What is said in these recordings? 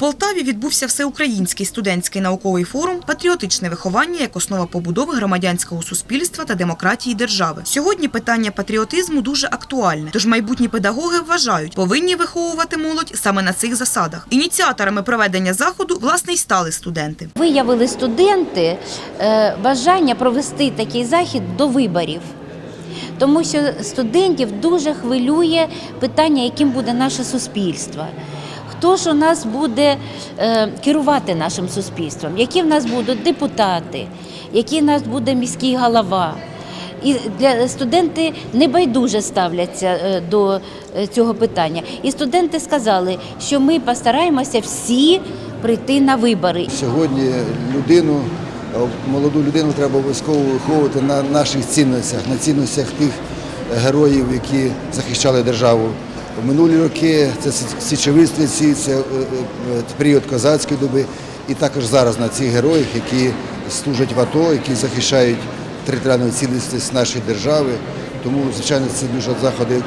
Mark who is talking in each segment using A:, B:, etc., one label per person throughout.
A: Полтаві відбувся всеукраїнський студентський науковий форум Патріотичне виховання як основа побудови громадянського суспільства та демократії держави. Сьогодні питання патріотизму дуже актуальне, тож майбутні педагоги вважають, повинні виховувати молодь саме на цих засадах. Ініціаторами проведення заходу власне й стали студенти.
B: Виявили студенти е, бажання провести такий захід до виборів. Тому що студентів дуже хвилює питання, яким буде наше суспільство. Хто ж у нас буде е, керувати нашим суспільством? Які в нас будуть депутати, який в нас буде міський голова? І для студенти небайдуже ставляться е, до е, цього питання. І студенти сказали, що ми постараємося всі прийти на вибори.
C: Сьогодні людину, молоду людину треба обов'язково виховувати на наших цінностях, на цінностях тих героїв, які захищали державу. В минулі роки це січовисниці, це е, е, період козацької доби, і також зараз на цих героїв, які служать в АТО, які захищають територіальну цілісність нашої держави. Тому, звичайно, ці дуже заходи е,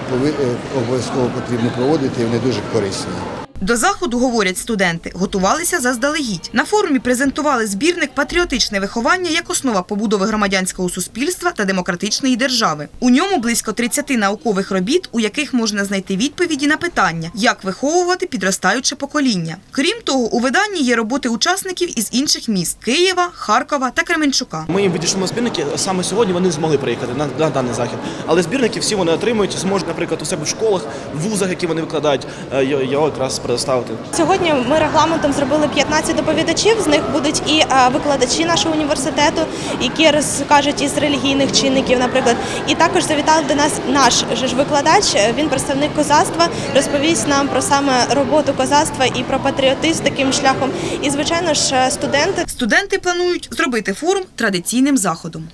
C: обов'язково потрібно проводити, і вони дуже корисні.
A: До заходу, говорять студенти, готувалися заздалегідь. На форумі презентували збірник Патріотичне виховання як основа побудови громадянського суспільства та демократичної держави. У ньому близько 30 наукових робіт, у яких можна знайти відповіді на питання, як виховувати підростаюче покоління. Крім того, у виданні є роботи учасників із інших міст Києва, Харкова та Кременчука.
D: Ми їм відійшли збірники. Саме сьогодні вони змогли приїхати на, на даний захід. Але збірники всі вони отримують, зможуть, наприклад, у себе в школах, в вузах, які вони викладають, е, його його якраз предоставити.
E: Сьогодні ми регламентом зробили 15 доповідачів. З них будуть і е, викладачі нашого університету, які розкажуть із релігійних чинників, наприклад. І також завітав до нас наш ж викладач. е, Він представник козацтва, розповість нам про саме роботу козацтва і про патріотизм таким шляхом. І звичайно ж, е, студенти
A: Студенти планують зробити форум традиційним заходом.